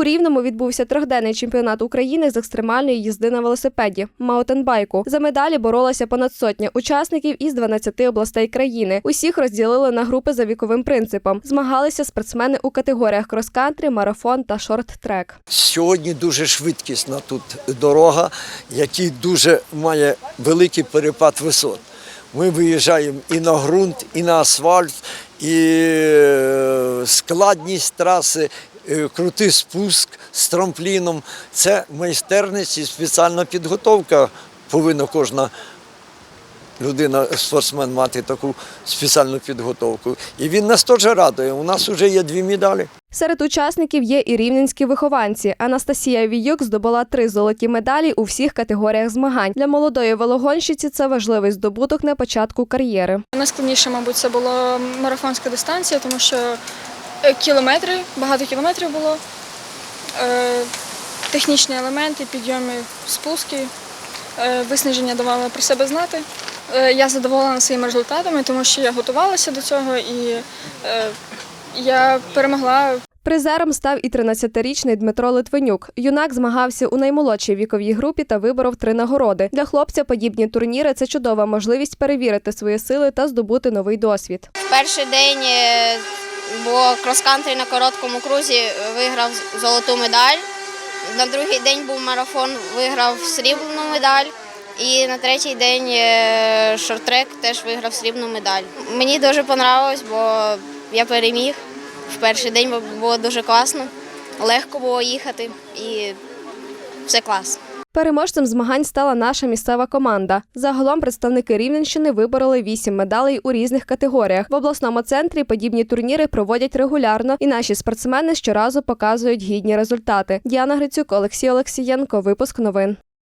У Рівному відбувся трьохденний чемпіонат України з екстремальної їзди на велосипеді маутенбайку. За медалі боролася понад сотня учасників із 12 областей країни. Усіх розділили на групи за віковим принципом. Змагалися спортсмени у категоріях крос-кантрі, марафон та шорт-трек. Сьогодні дуже швидкісна тут дорога, який дуже має великий перепад висот. Ми виїжджаємо і на ґрунт, і на асфальт, і е, складність траси, крутий спуск з трампліном. Це майстерність і спеціальна підготовка повинна кожна людина, спортсмен мати таку спеціальну підготовку. І він нас теж радує. У нас вже є дві медалі. Серед учасників є і рівненські вихованці. Анастасія Віюк здобула три золоті медалі у всіх категоріях змагань. Для молодої велогонщиці це важливий здобуток на початку кар'єри. Найскладніше, мабуть, це була марафонська дистанція, тому що е, кілометри, багато кілометрів було, е, технічні елементи, підйоми, спуски, е, виснаження давали про себе знати. Е, Я задоволена своїми результатами, тому що я готувалася до цього і е, я перемогла Призером став і 13-річний Дмитро Литвинюк. Юнак змагався у наймолодшій віковій групі та виборов три нагороди. Для хлопця подібні турніри це чудова можливість перевірити свої сили та здобути новий досвід. Перший день було крос-кантрі на короткому крузі, виграв золоту медаль. На другий день був марафон, виграв срібну медаль. І на третій день е, шорт-трек теж виграв срібну медаль. Мені дуже понравилось, бо я переміг. В перший день було дуже класно, легко було їхати і все класно. Переможцем змагань стала наша місцева команда. Загалом представники Рівненщини вибороли вісім медалей у різних категоріях. В обласному центрі подібні турніри проводять регулярно, і наші спортсмени щоразу показують гідні результати. Діана Грицюк, Олексій Олексієнко. Випуск новин.